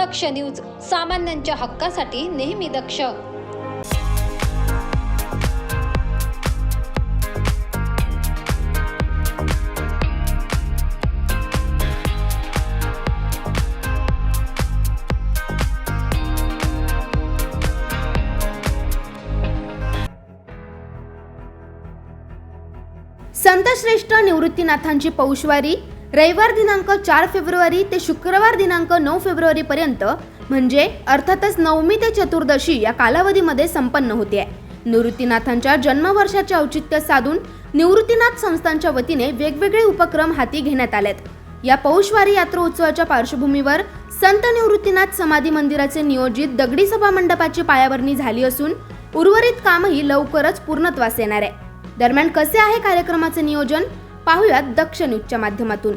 दक्ष news सामान्यांच्या हक्कासाठी नेहमी दक्ष. संतश्रेष्ठ निवृत्तीनाथांची पौषवारी रविवार दिनांक चार फेब्रुवारी ते शुक्रवार दिनांक नऊ फेब्रुवारीपर्यंत म्हणजे अर्थातच नवमी ते चतुर्दशी या कालावधीमध्ये संपन्न होते. आहे निवृत्तीनाथांच्या जन्मवर्षाचे औचित्य साधून निवृत्तीनाथ संस्थांच्या वतीने वेगवेगळे उपक्रम हाती घेण्यात आलेत. या पौषवारी यात्रा उत्सवाच्या पार्श्वभूमीवर संत निवृत्तीनाथ समाधी मंदिराचे नियोजित दगडी सभा मंडपाची पायाभरणी झाली असून उर्वरित कामही लवकरच पूर्णत्वास येणार आहे. दरम्यान कसे आहे कार्यक्रमाचे नियोजन? पाहुयात दक्ष न्यूजच्या माध्यमातून.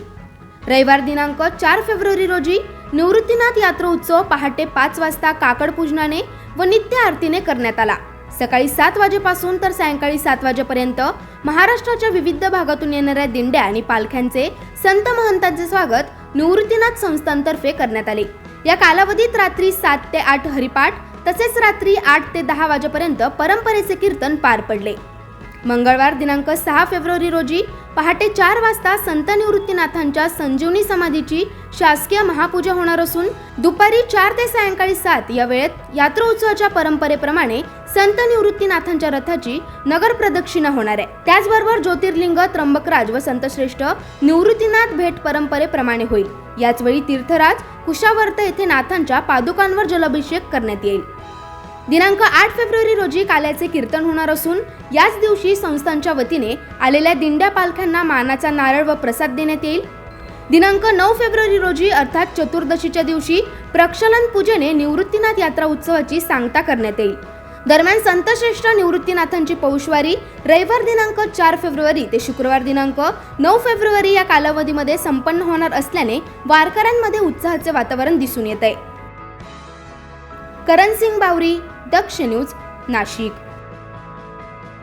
रविवार दिनांक चार फेब्रुवारी रोजी निवृत्तीनाथ यात्रा उत्सव पहाटे पाच वाजता काकड पूजनाने व नित्य आरतीने करण्यात आला. सकाळी सात वाजेपासून तर सायंकाळी सात वाजेपर्यंत महाराष्ट्राच्या विविध भागातून येणाऱ्या दिंड्या आणि पालख्यांचे संत महंतांचे स्वागत निवृत्तीनाथ संस्थांतर्फे करण्यात आले. या कालावधीत रात्री सात ते आठ हरिपाठ तसेच रात्री आठ ते दहा वाजेपर्यंत परंपरेचे कीर्तन पार पडले. मंगळवार दिनांक सहा फेब्रुवारी रोजी पहाटे चार वाजता संत निवृत्तीनाथांच्या संजीवनी समाधीची शासकीय महापूजा होणार असून दुपारी चार ते सायंकाळी सात या वेळेत यात्रा उत्सवाच्या परंपरेप्रमाणे संत निवृत्तीनाथांच्या रथाची नगर प्रदक्षिणा होणार आहे. त्याचबरोबर ज्योतिर्लिंग त्र्यंबकराज व संतश्रेष्ठ निवृत्तीनाथ भेट परंपरेप्रमाणे होईल. याचवेळी तीर्थराज कुशावर्त येथे नाथांच्या पादुकांवर जलाभिषेक करण्यात येईल. दिनांक आठ फेब्रुवारी रोजी काल्याचे कीर्तन होणार असून याच दिवशी संस्थांच्या वतीने आलेल्या दिंड्या पालख्यांना मानाचा नारळ व प्रसाद देण्यात येईल. दिनांक नऊ फेब्रुवारी रोजी अर्थात चतुर्दशीच्या दिवशी प्रक्षलन पूजेने निवृत्तीनाथ यात्रा उत्सवाची सांगता करण्यात येईल. दरम्यान संतश्रेष्ठ निवृत्तीनाथांची पौषवारी रविवार दिनांक चार फेब्रुवारी ते शुक्रवार दिनांक नऊ फेब्रुवारी या कालावधीमध्ये संपन्न होणार असल्याने वारकऱ्यांमध्ये उत्साहाचे वातावरण दिसून येत आहे करण सिंग बावरी दक्ष न्यूज नाशिक.